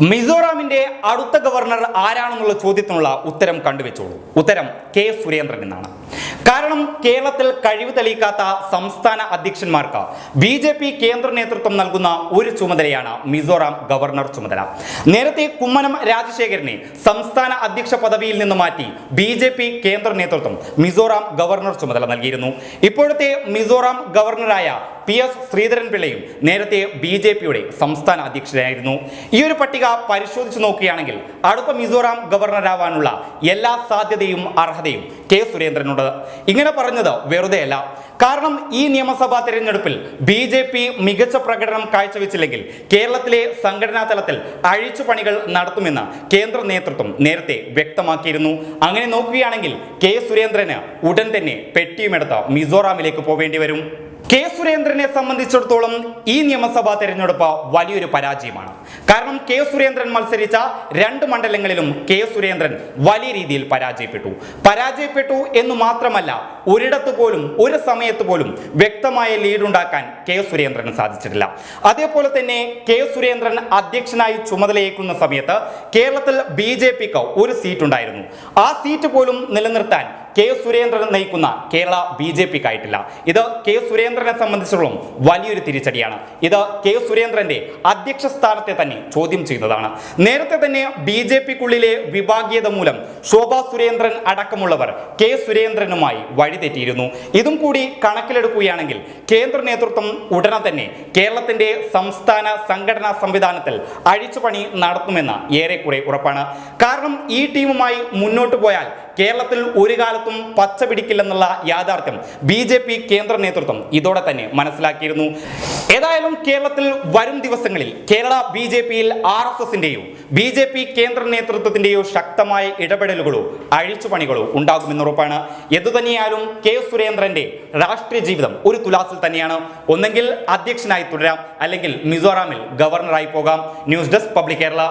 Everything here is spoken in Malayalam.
മിസോറാമിന്റെ അടുത്ത ഗവർണർ ആരാണെന്നുള്ള ചോദ്യത്തിനുള്ള ഉത്തരം കണ്ടുവെച്ചോളൂ. ഉത്തരം കെ സുരേന്ദ്രൻ എന്നാണ്. കാരണം കേരളത്തിൽ കഴിവ് തെളിയിക്കാത്ത സംസ്ഥാന അധ്യക്ഷന്മാർക്ക് ബി ജെ പി കേന്ദ്ര നേതൃത്വം നൽകുന്ന ഒരു ചുമതലയാണ് മിസോറാം ഗവർണർ ചുമതല. നേരത്തെ കുമ്മനം രാജശേഖരനെ സംസ്ഥാന അധ്യക്ഷ പദവിയിൽ നിന്ന് മാറ്റി ബി ജെ പി കേന്ദ്ര നേതൃത്വം മിസോറാം ഗവർണർ ചുമതല നൽകിയിരുന്നു. ഇപ്പോഴത്തെ മിസോറാം ഗവർണറായ പി എസ് ശ്രീധരൻപിള്ളയും നേരത്തെ ബി ജെ പിയുടെ സംസ്ഥാന അധ്യക്ഷനായിരുന്നു ഈ ഒരു പട്ടിക പരിശോധിച്ചു നോക്കുകയാണെങ്കിൽ അടുത്ത മിസോറാം ഗവർണറാവാനുള്ള എല്ലാ സാധ്യതയും അർഹതയും കെ സുരേന്ദ്രനുണ്ട്. ഇങ്ങനെ പറഞ്ഞത് വെറുതെയല്ല. കാരണം ഈ നിയമസഭാ തെരഞ്ഞെടുപ്പിൽ ബി ജെ പി മികച്ച പ്രകടനം കാഴ്ചവെച്ചില്ലെങ്കിൽ കേരളത്തിലെ സംഘടനാ തലത്തിൽ അഴിച്ചു പണികൾ നടത്തുമെന്ന് കേന്ദ്ര നേതൃത്വം നേരത്തെ വ്യക്തമാക്കിയിരുന്നു. അങ്ങനെ നോക്കുകയാണെങ്കിൽ കെ സുരേന്ദ്രന് ഉടൻ തന്നെ പെട്ടിയുമെടുത്ത് മിസോറാമിലേക്ക് പോവേണ്ടി വരും. കെ സുരേന്ദ്രനെ സംബന്ധിച്ചിടത്തോളം ഈ നിയമസഭാ തെരഞ്ഞെടുപ്പ് വലിയൊരു പരാജയമാണ്. കാരണം കെ സുരേന്ദ്രൻ മത്സരിച്ച രണ്ട് മണ്ഡലങ്ങളിലും കെ സുരേന്ദ്രൻ വലിയ രീതിയിൽ പരാജയപ്പെട്ടു. പരാജയപ്പെട്ടു എന്ന് മാത്രമല്ല ഒരിടത്ത് പോലും ഒരു സമയത്ത് പോലും വ്യക്തമായ ലീഡുണ്ടാക്കാൻ കെ സുരേന്ദ്രന് സാധിച്ചിട്ടില്ല. അതേപോലെ തന്നെ കെ സുരേന്ദ്രൻ അധ്യക്ഷനായി ചുമതലയേക്കുന്ന സമയത്ത് കേരളത്തിൽ ബി ജെ പിക്ക് ഒരു സീറ്റ് ഉണ്ടായിരുന്നു. ആ സീറ്റ് പോലും നിലനിർത്താൻ കെ സുരേന്ദ്രൻ നയിക്കുന്ന കേരള ബി ജെ പിക്കായിട്ടില്ല ഇത് കെ സുരേന്ദ്രനെ സംബന്ധിച്ചിടത്തോളം വലിയൊരു തിരിച്ചടിയാണ്. ഇത് കെ സുരേന്ദ്രന്റെ അധ്യക്ഷ സ്ഥാനത്തെ തന്നെ ചോദ്യം ചെയ്യുന്നതാണ്. നേരത്തെ തന്നെ ബി ജെ പിക്കുള്ളിലെ വിഭാഗീയത മൂലം ശോഭാ സുരേന്ദ്രൻ അടക്കമുള്ളവർ കെ സുരേന്ദ്രനുമായി വഴിതെറ്റിയിരുന്നു. ഇതും കൂടി കണക്കിലെടുക്കുകയാണെങ്കിൽ കേന്ദ്ര നേതൃത്വം ഉടനെ തന്നെ കേരളത്തിന്റെ സംസ്ഥാന സംഘടനാ സംവിധാനത്തിൽ അഴിച്ചുപണി നടത്തുമെന്ന് ഏറെക്കുറെ ഉറപ്പാണ്. കാരണം ഈ ടീമുമായി മുന്നോട്ട് പോയാൽ കേരളത്തിൽ ഒരു കാലത്തും പച്ച പിടിക്കില്ലെന്നുള്ള യാഥാർത്ഥ്യം ബി ജെ പി കേന്ദ്ര നേതൃത്വം ഇതോടെ തന്നെ മനസ്സിലാക്കിയിരുന്നു. ഏതായാലും കേരളത്തിൽ വരും ദിവസങ്ങളിൽ കേരള ബി ജെ പിയിൽ ആർ എസ് എസിന്റെയോ ബി ജെ പി കേന്ദ്ര നേതൃത്വത്തിന്റെയോ ശക്തമായ ഇടപെടലുകളോ അഴിച്ചുപണികളോ ഉണ്ടാകുമെന്നുറപ്പാണ് എന്തുതന്നെയായാലും കെ സുരേന്ദ്രന്റെ രാഷ്ട്രീയ ജീവിതം ഒരു തുലാസിൽ തന്നെയാണ്. ഒന്നെങ്കിൽ അധ്യക്ഷനായി തുടരാം. അല്ലെങ്കിൽ മിസോറാമിൽ ഗവർണറായി പോകാം. News desk public Kerala.